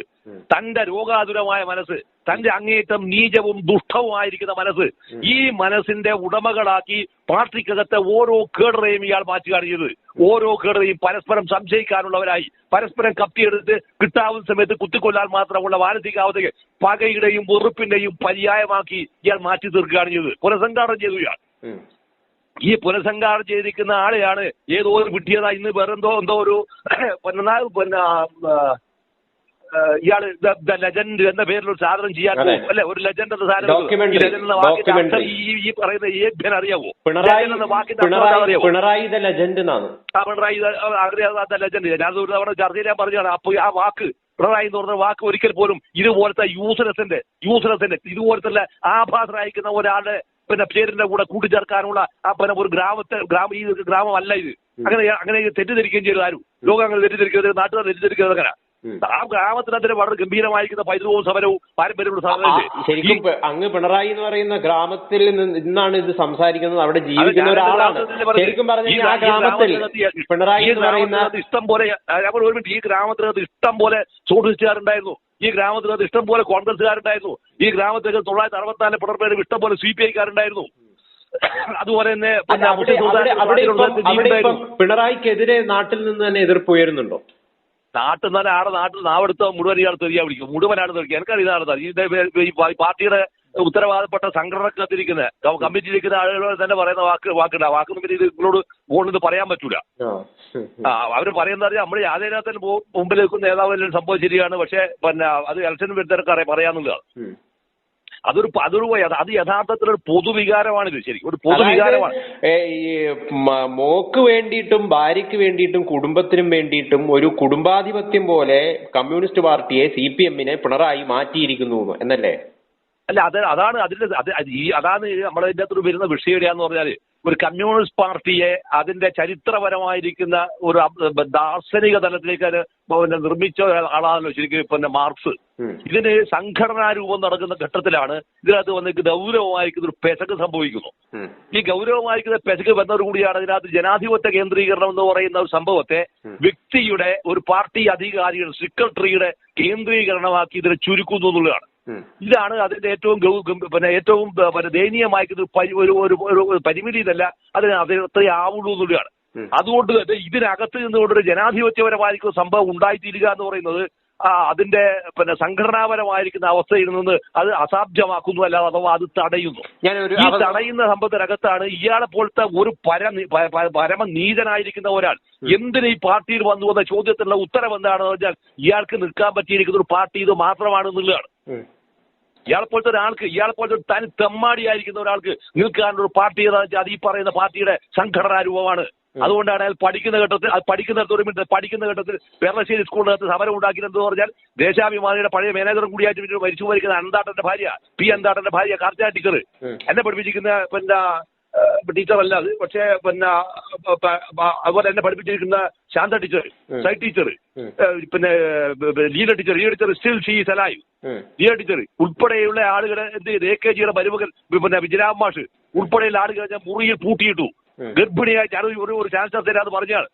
Speaker 1: തന്റെ രോഗാതുരമായ മനസ്സ് തന്റെ അങ്ങേറ്റം നീചവും ദുഷ്ടവുമായിരിക്കുന്ന മനസ്സ് ഈ മനസ്സിന്റെ ഉടമകളാക്കി പാർട്ടിക്കകത്തെ ഓരോ കേടറയും ഇയാൾ മാറ്റി ചെയ്തത് ഓരോ കേടറയും പരസ്പരം സംശയിക്കാനുള്ളവരായി. പരസ്പരം കത്തിയെടുത്ത് കിട്ടാവുന്ന സമയത്ത് കുത്തിക്കൊല്ലാൻ മാത്രമുള്ള മാനസികാവസ്ഥയെ പകയുടെയും വെറുപ്പിന്റെയും പര്യായമാക്കി ഇയാൾ മാറ്റി തീർക്കുകയാണ് ചെയ്തത്. പുനഃസംഘാടനം ചെയ്തു ഇയാൾ. ഈ പുനഃസംഘാടനം ചെയ്തിരിക്കുന്ന ആളെയാണ് ഏതോ ഒരു വിട്ടിയതാ ഇന്ന് വേറെന്തോ എന്തോ ഒരു പിന്നെ ഇയാൾ ദ ലെജൻഡ് എന്ന പേരിൽ ഒരു സാധനം ചെയ്യാൻ പോകും. അല്ലെ? ഒരു ലെജൻഡ് എന്ന സാധനം ഈ പറയുന്ന ഏഭ്യൻ അറിയാവോ?
Speaker 3: പിണറായി
Speaker 1: എന്താ
Speaker 3: പിണറായി ദ ലെജൻഡ്
Speaker 1: ലെജൻഡ് ഞാൻ ഒരു തവണ ചർച്ച ചെയ്യാൻ പറഞ്ഞതാണ് അപ്പൊ ആ വാക്ക് പിണറായി എന്ന് പറഞ്ഞ വാക്ക് ഒരിക്കൽ പോലും ഇതുപോലത്തെ യൂസ്ലെസിന്റെ യൂസ്ലെസിന്റെ ഇതുപോലത്തെ ആഭാസരായിരിക്കുന്ന ഒരാളുടെ പിന്നെ പേരിന്റെ കൂടെ കൂട്ടിച്ചേർക്കാനുള്ള ആ പിന്നെ ഒരു ഗ്രാമത്തെ ഗ്രാമ ഈ ഗ്രാമമല്ല ഇത്. അങ്ങനെ അങ്ങനെ തെറ്റിദ്ധരിക്കുകയും ചെയ്തു ആരും ലോകം അങ്ങനെ തെറ്റിദ്ധരിക്കുന്നത് നാട്ടുകാർ തെറ്റിദ്ധരിക്കുന്നത് അങ്ങനെ. ആ ഗ്രാമത്തിനെതിരെ വളരെ ഗംഭീരമായിരിക്കുന്ന പൈതൃകവും സമരവും പാരമ്പര്യമുള്ള സാധനം
Speaker 3: ശരിക്കും അങ്ങ് പിണറായി എന്ന് പറയുന്ന ഗ്രാമത്തിൽ നിന്നാണ് ഇത് സംസാരിക്കുന്നത്. അവിടെ ജീവിക്കുന്ന ഒരാളാണ്.
Speaker 1: ഗ്രാമത്തിൽ
Speaker 3: ശരിക്കും പറഞ്ഞു
Speaker 1: ഈ
Speaker 3: ആ ഗ്രാമത്തിൽ പിണറായി എന്ന് പറയുന്ന
Speaker 1: ഇഷ്ടം പോലെ ഒരു മിനിറ്റ് ഈ ഗ്രാമത്തിനകത്ത് ഇഷ്ടം പോലെ സോഷ്യലിസ്റ്റുകാരുണ്ടായിരുന്നു ഈ ഗ്രാമത്തിനകത്ത് ഇഷ്ടംപോലെ കോൺഗ്രസ്സുകാരുണ്ടായിരുന്നു ഈ ഗ്രാമത്തിൽ തൊള്ളായിരത്തി അറുപത്തിനാല് പിണർപ്പേരും ഇഷ്ടംപോലെ സി പി ഐക്കാരുണ്ടായിരുന്നു അതുപോലെ തന്നെ.
Speaker 3: പിണറായിക്കെതിരെ നാട്ടിൽ നിന്ന് തന്നെ എതിർപ്പ് ഉയരുന്നുണ്ടോ
Speaker 1: നാട്ടിൽ നിന്ന് ആടെ നാട്ടിൽ നാവെടുത്ത മുഴുവൻ ഇയാൾ തെറിയാ വിളിക്കും മുഴുവനാണ് തെറിക്കുക എനിക്കറിയാം ഈ പാർട്ടിയുടെ ഉത്തരവാദപ്പെട്ട സംഘടനക്കകത്തിരിക്കുന്ന ക- കമ്മിറ്റിയിലിരിക്കുന്ന ആളുകൾ തന്നെ പറയുന്ന വാക്ക് വാക്കുണ്ട്. ആ വാക്കൊന്നും പിന്നെ ഇത് നിങ്ങളോട് ഫോണിൽ പറയാൻ പറ്റൂല.
Speaker 3: ആ.
Speaker 1: അവർ പറയുന്നത് അറിയാം. നമ്മൾ യാതൊരു മുമ്പിൽ നിൽക്കുന്ന നേതാവ് സംഭവം ശരിയാണ് പക്ഷേ പിന്നെ അത് ഇലക്ഷൻ വരുന്നവർക്ക് അറിയാം പറയാന്നുള്ളതാണ്. അതൊരു അതൊരു അത് യഥാർത്ഥത്തിൽ ഒരു പൊതുവികാരമാണിത് ശരി ഒരു പൊതുവികാരമാണ്.
Speaker 3: ഈ മോക്ക് വേണ്ടിയിട്ടും ഭാര്യയ്ക്ക് വേണ്ടിയിട്ടും കുടുംബത്തിനും വേണ്ടിയിട്ടും ഒരു കുടുംബാധിപത്യം പോലെ കമ്മ്യൂണിസ്റ്റ് പാർട്ടിയെ സി പി എമ്മിനെ പിണറായി മാറ്റിയിരിക്കുന്നു എന്നല്ലേ?
Speaker 1: അല്ല അത് അതാണ് അതിന്റെ അത് ഈ അതാണ് നമ്മളെ ഇതിന്റെ അകത്ത് വരുന്ന വിഷയം എവിടെയാന്ന് പറഞ്ഞാൽ ഒരു കമ്മ്യൂണിസ്റ്റ് പാർട്ടിയെ അതിന്റെ ചരിത്രപരമായിരിക്കുന്ന ഒരു ദാർശനിക തലത്തിലേക്ക് അത് പിന്നെ നിർമ്മിച്ച ആളാണല്ലോ ശരിക്കും പിന്നെ മാർക്സ്. ഇതിന് സംഘടനാ രൂപം നടക്കുന്ന ഘട്ടത്തിലാണ് ഇതിനകത്ത് വന്ന് ഗൗരവമായിരിക്കുന്ന ഒരു പെശക് സംഭവിക്കുന്നു. ഈ ഗൗരവമായിരിക്കുന്ന പെശക് വന്നതോടുകൂടിയാണ് ഇതിനകത്ത് ജനാധിപത്യ കേന്ദ്രീകരണം എന്ന് പറയുന്ന ഒരു സംഭവത്തെ വ്യക്തിയുടെ ഒരു പാർട്ടി അധികാരിയുടെ സെക്രട്ടറിയുടെ കേന്ദ്രീകരണമാക്കി ഇതിനെ ചുരുക്കുന്നു എന്നുള്ളതാണ്. ഇതാണ് അതിന്റെ ഏറ്റവും പിന്നെ ഏറ്റവും പിന്നെ ദയനീയമായ ഒരു ഒരു പരിമിതി ഇതല്ല. അതിന് അത് അത്രേ ആവുള്ളൂ എന്നുള്ളതാണ്. അതുകൊണ്ട് തന്നെ ഇതിനകത്ത് നിന്നുകൊണ്ട് ഒരു ജനാധിപത്യപരമായിരിക്കുന്ന സംഭവം ഉണ്ടായിത്തീരുക എന്ന് പറയുന്നത് അതിന്റെ പിന്നെ സംഘടനാപരമായിരിക്കുന്ന അവസ്ഥയിൽ നിന്ന് അത് അസാധ്യമാക്കുന്നു അല്ലാതെ അഥവാ അത് തടയുന്നു. ഈ തടയുന്ന സംഭവത്തിനകത്താണ് ഇയാളെ പോലത്തെ ഒരു പര പരമനീതനായിരിക്കുന്ന ഒരാൾ. എന്തിന് ഈ പാർട്ടിയിൽ വന്നു എന്ന ചോദ്യത്തിനുള്ള ഉത്തരം എന്താണെന്ന് വെച്ചാൽ ഇയാൾക്ക് നിൽക്കാൻ പറ്റിയിരിക്കുന്ന ഒരു പാർട്ടി ഇത് മാത്രമാണെന്നുള്ളതാണ്. ഇയാളെ പോലത്തെ ഒരാൾക്ക് ഇയാളെ പോലത്തെ ഒരു തനി തെമ്മാടിയായിരിക്കുന്ന ഒരാൾക്ക് നിൽക്കാനുള്ള ഒരു പാർട്ടി ഏതാണെന്ന് വെച്ചാൽ അത് ഈ പറയുന്ന പാർട്ടിയുടെ സംഘടനാ രൂപമാണ്. അതുകൊണ്ടാണ് അയാൾ പഠിക്കുന്ന ഘട്ടത്തിൽ അത് പഠിക്കുന്നിടത്ത് ഒരു മിനിറ്റ് പഠിക്കുന്ന ഘട്ടത്തിൽ പേർളശ്ശേരി സ്കൂളിനകത്ത് സമരം ഉണ്ടാക്കിയതെന്ന് പറഞ്ഞാൽ ദേശാഭിമാനിയുടെ പഴയ മാനേജറും കൂടിയായിട്ട് പിന്നീട് മരിച്ചു പോയിരിക്കുന്ന അന്താട്ടന്റെ ഭാര്യ പി അന്താട്ടന്റെ ഭാര്യ കാർത്തിക ടീച്ചർ. എന്നെ പഠിപ്പിച്ചിരിക്കുന്ന പിന്നെ ടീച്ചറല്ല അത്. പക്ഷേ പിന്നെ അതുപോലെ എന്നെ പഠിപ്പിച്ചിരിക്കുന്ന ശാന്ത ടീച്ചർ. സൈ ടീച്ചർ പിന്നെ Leela teacher Leela teacher still she is alive
Speaker 3: ഉം.
Speaker 1: ടീച്ചർ ഉൾപ്പെടെയുള്ള ആളുകൾ എന്ത് ചെയ്തു എ കെ ജിയുടെ മരുമകൻ പിന്നെ വിജയരാം മാഷ് ഉൾപ്പെടെയുള്ള ആളുകൾ ഞാൻ മുറിയിൽ പൂട്ടിയിട്ടു. ഗർഭിണിയായി ഞാൻ ഒരു ഒരു ചാൻസ് തരാന്ന് പറഞ്ഞാൽ.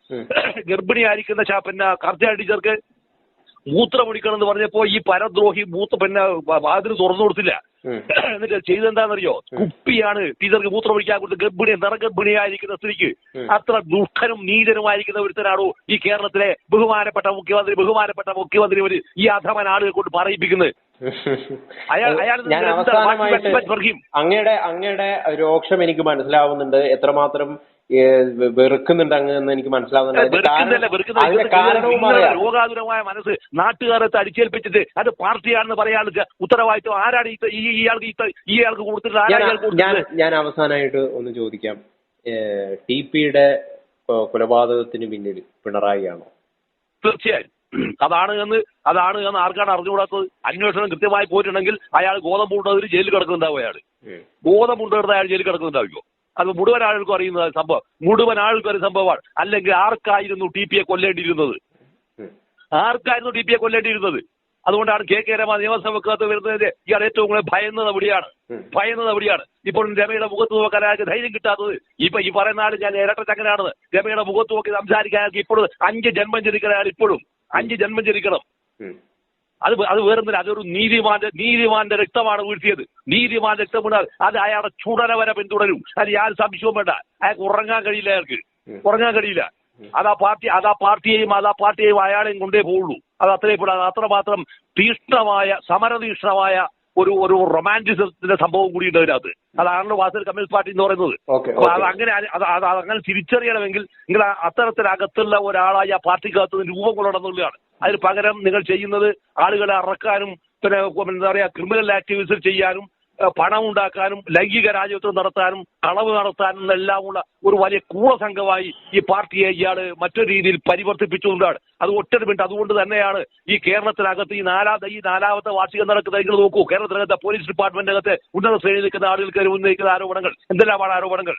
Speaker 1: ഗർഭിണിയായിരിക്കുന്ന പിന്നെ കർജ ടീച്ചർക്ക് മൂത്രം ഒഴിക്കണം എന്ന് പറഞ്ഞപ്പോ ഈ പരദ്രോഹി മൂത്ത പിന്നെ വാതിൽ തുറന്നു കൊടുത്തില്ല. എന്നിട്ട് ചെയ്തെന്താണെന്നറിയോ കുപ്പിയാണ് ടീച്ചർക്ക് മൂത്രം ഒഴിക്കാൻ കൊടുത്ത് ഗർഭിണി നിറഗർഭിണിയായിരിക്കുന്ന സ്ത്രീക്ക്. അത്ര ദുഃഖനും നീചനുമായിരിക്കുന്ന ഒരുത്തരാണോ ഈ കേരളത്തിലെ ബഹുമാനപ്പെട്ട മുഖ്യമന്ത്രി ബഹുമാനപ്പെട്ട മുഖ്യമന്ത്രി ഒരു ഈ അധമൻ ആളുകൾ കൊണ്ട് പറയിപ്പിക്കുന്നത് അയാൾ.
Speaker 3: അങ്ങയുടെ അങ്ങയുടെ രോക്ഷം എനിക്ക് മനസ്സിലാവുന്നുണ്ട് എത്രമാത്രം വെറുക്കുന്നുണ്ട് അങ്ങ് എന്ന് എനിക്ക് മനസ്സിലാവുന്നുണ്ട് അതിന്റെ കാരണവും അറിയാം
Speaker 1: രോഗാതുരമായ മനസ്സ് നാട്ടുകാരെ അടിച്ചേൽപ്പിച്ചിട്ട് അത് പാർട്ടിയാണെന്ന് പറയാനുള്ള ഉത്തരവാദിത്വം ആരാണ് ഈ- ഇയാൾക്ക് ഇയാൾക്ക് കൊടുത്തിട്ട്
Speaker 3: ഞാൻ ഞാൻ അവസാനമായിട്ട് ഒന്ന് ചോദിക്കാം. ടി പിയുടെ കൊലപാതകത്തിന് പിന്നിൽ പിണറായിയാണോ?
Speaker 1: തീർച്ചയായും. അതാണ് എന്ന് അതാണ് എന്ന് ആർക്കാണ് അറിഞ്ഞുകൂടാത്തത്? അന്വേഷണം കൃത്യമായി പോയിട്ടുണ്ടെങ്കിൽ അയാൾ ഗോതമ്പുണ്ടതിൽ ജയിലിൽ കിടക്കുന്നുണ്ടാവും അയാൾ ഗോതമ്പ് അയാൾ ജയിലിൽ കിടക്കുന്നുണ്ടാവിക്കോ അത് മുഴുവൻ ആളുകൾക്കും അറിയുന്ന സംഭവം. മുഴുവൻ ആൾക്കും ഒരു സംഭവമാണ്. അല്ലെങ്കിൽ ആർക്കായിരുന്നു ടി പിയെ കൊല്ലേണ്ടിയിരുന്നത്? ആർക്കായിരുന്നു ടി പിയെ കൊല്ലേണ്ടിയിരുന്നത്? അതുകൊണ്ടാണ് കെ കെ രമ നിയമസഭക്കകത്ത് വരുന്നതിന് ഇയാൾ ഏറ്റവും കൂടുതൽ ഭയന്നത് അവിടെയാണ്. ഭയന്നത് അവിടെയാണ്. ഇപ്പോൾ രമയുടെ മുഖത്ത് നോക്കാൻ അയാൾക്ക് ധൈര്യം കിട്ടാത്തത്? ഇപ്പൊ ഈ പറയുന്ന ആൾ ഞാൻ ഇരട്ട ചങ്ങനാണെന്ന് രമയുടെ മുഖത്ത് നോക്കി സംസാരിക്കാൻ അയാൾക്ക് ഇപ്പോഴും അഞ്ച് ജന്മം ജനിക്കണം അയാൾ ഇപ്പോഴും അഞ്ച് ജന്മം ജനിക്കണം. അത് അത് വേറൊന്നില്ല അതൊരു നീതിമാന്റെ നീതിമാന്റെ രക്തമാണ് വീഴ്ത്തിയത്. നീതിമാന്റെ രക്തം വീണാൽ അത് അയാളുടെ ചുടല വരെ പിന്തുടരും. അത് യാതൊരു സംശയവും വേണ്ട. അയാൾക്ക് ഉറങ്ങാൻ കഴിയില്ല അയാൾക്ക്. ഉറങ്ങാൻ കഴിയില്ല. അത് ആ പാർട്ടി അതാ ആ പാർട്ടിയെയും അത് ആ പാർട്ടിയെയും അയാളെയും കൊണ്ടേ പോവുള്ളൂ. അത് അത്രയും അത് അത്രമാത്രം തീഷ്ണമായ സമരതീഷ്ണമായ ഒരു ഒരു റൊമാന്റിസത്തിന്റെ സംഭവം കൂടി ഉണ്ട് അതിനകത്ത്. അതാണല്ലോ വാസൽ കമ്മ്യൂണിസ്റ്റ് പാർട്ടി എന്ന് പറയുന്നത്. അപ്പൊ അത് അങ്ങനെ അത് അങ്ങനെ തിരിച്ചറിയണമെങ്കിൽ നിങ്ങൾ അത്തരത്തിലകത്തുള്ള ഒരാളായി ആ പാർട്ടിക്കകത്ത് രൂപം കൊള്ളണം എന്നുള്ളതാണ്. അതിന് പകരം നിങ്ങൾ ചെയ്യുന്നത് ആളുകളെ അറക്കാനും പിന്നെ എന്താ പറയാ ക്രിമിനൽ ആക്ടിവിറ്റീസ് ചെയ്യാനും പണം ഉണ്ടാക്കാനും ലൈംഗിക രാജ്യത്വം നടത്താനും കളവ് നടത്താനും എന്നെല്ലാമുള്ള ഒരു വലിയ കൂളസംഘമായി ഈ പാർട്ടിയെ ഇയാൾ മറ്റൊരു രീതിയിൽ പരിവർത്തിപ്പിച്ചുകൊണ്ടാണ്. അത് മിനിറ്റ്. അതുകൊണ്ട് തന്നെയാണ് ഈ കേരളത്തിനകത്ത് ഈ നാലാ ഈ നാലാമത്തെ വാർഷികം നടക്കുന്ന നിങ്ങൾ നോക്കൂ കേരളത്തിനകത്ത് പോലീസ് ഡിപ്പാർട്ട്മെന്റിനകത്ത് ഉന്നത ശ്രേണിയിൽ നിൽക്കുന്ന ആളുകൾക്ക് ഉന്നയിക്കുന്ന ആരോപണങ്ങൾ. എന്തെല്ലാമാണ് ആരോപണങ്ങൾ.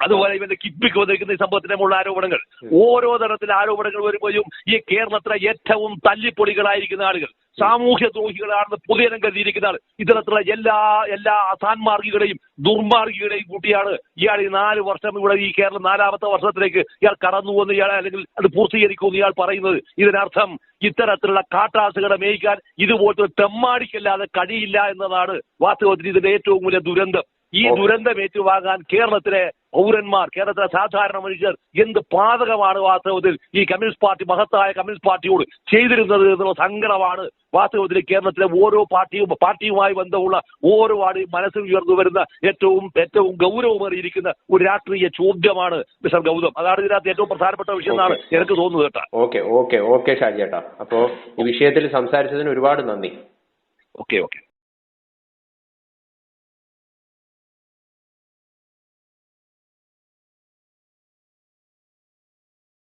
Speaker 1: അതുപോലെ ഇവന്റെ കിപ്പിക്ക് വന്നിരിക്കുന്ന ഈ സംഭവത്തിന്റെ മുള്ള ആരോപണങ്ങൾ. ഓരോ തരത്തിലെ ആരോപണങ്ങൾ വരുമ്പോഴും ഈ കേരളത്തിലെ ഏറ്റവും തല്ലിപ്പൊളികളായിരിക്കുന്ന ആളുകൾ സാമൂഹ്യ ദ്രോഹികളാണെന്ന് പൊതുജനം കരുതിയിരിക്കുന്ന ആൾ ഇത്തരത്തിലുള്ള എല്ലാ എല്ലാ അസാൻമാർഗികളെയും ദുർമാർഗികളെയും കൂട്ടിയാണ് ഇയാൾ ഈ നാല് വർഷം ഇവിടെ ഈ കേരളം നാലാമത്തെ വർഷത്തിലേക്ക് ഇയാൾ കടന്നു എന്ന് ഇയാൾ അല്ലെങ്കിൽ അത് പൂർത്തീകരിക്കുമെന്ന് ഇയാൾ പറയുന്നത്. ഇതിനർത്ഥം ഇത്തരത്തിലുള്ള കാട്ടാസുകളെ മേയിക്കാൻ ഇതുപോലത്തെ തെമ്മാടിക്കല്ലാതെ കഴിയില്ല എന്നതാണ് വാസ്തവത്തിൽ ഇതിന്റെ ഏറ്റവും വലിയ ദുരന്തം. ഈ. ദുരന്തം ഏറ്റുവാങ്ങാൻ കേരളത്തിലെ പൗരന്മാർ കേരളത്തിലെ സാധാരണ മനുഷ്യർ എന്ത് പാതകമാണ് വാസ്തവത്തിൽ ഈ കമ്മ്യൂണിസ്റ്റ് പാർട്ടി മഹത്തായ കമ്മ്യൂണിസ്റ്റ് പാർട്ടിയോട് ചെയ്തിരുന്നത് എന്നുള്ള സങ്കടമാണ് വാസ്തവത്തിൽ കേരളത്തിലെ ഓരോ പാർട്ടിയും പാർട്ടിയുമായി ബന്ധമുള്ള ഓരോ ആളും മനസ്സിൽ ഉയർന്നു വരുന്ന ഏറ്റവും ഏറ്റവും ഗൗരവമേറിയിരിക്കുന്ന ഒരു രാഷ്ട്രീയ ചോദ്യമാണ് മിസ്റ്റർ ഗൗതം. അതാണ് ഇതിനകത്ത് ഏറ്റവും പ്രധാനപ്പെട്ട വിഷയം എന്നാണ് എനിക്ക് തോന്നുന്നത് കേട്ടാ.
Speaker 3: ഓക്കെ ഓക്കെ ഓക്കെ ഷാജി ചേട്ടാ അപ്പോ ഈ വിഷയത്തിൽ സംസാരിച്ചതിന് ഒരുപാട് നന്ദി.
Speaker 1: Okay okay.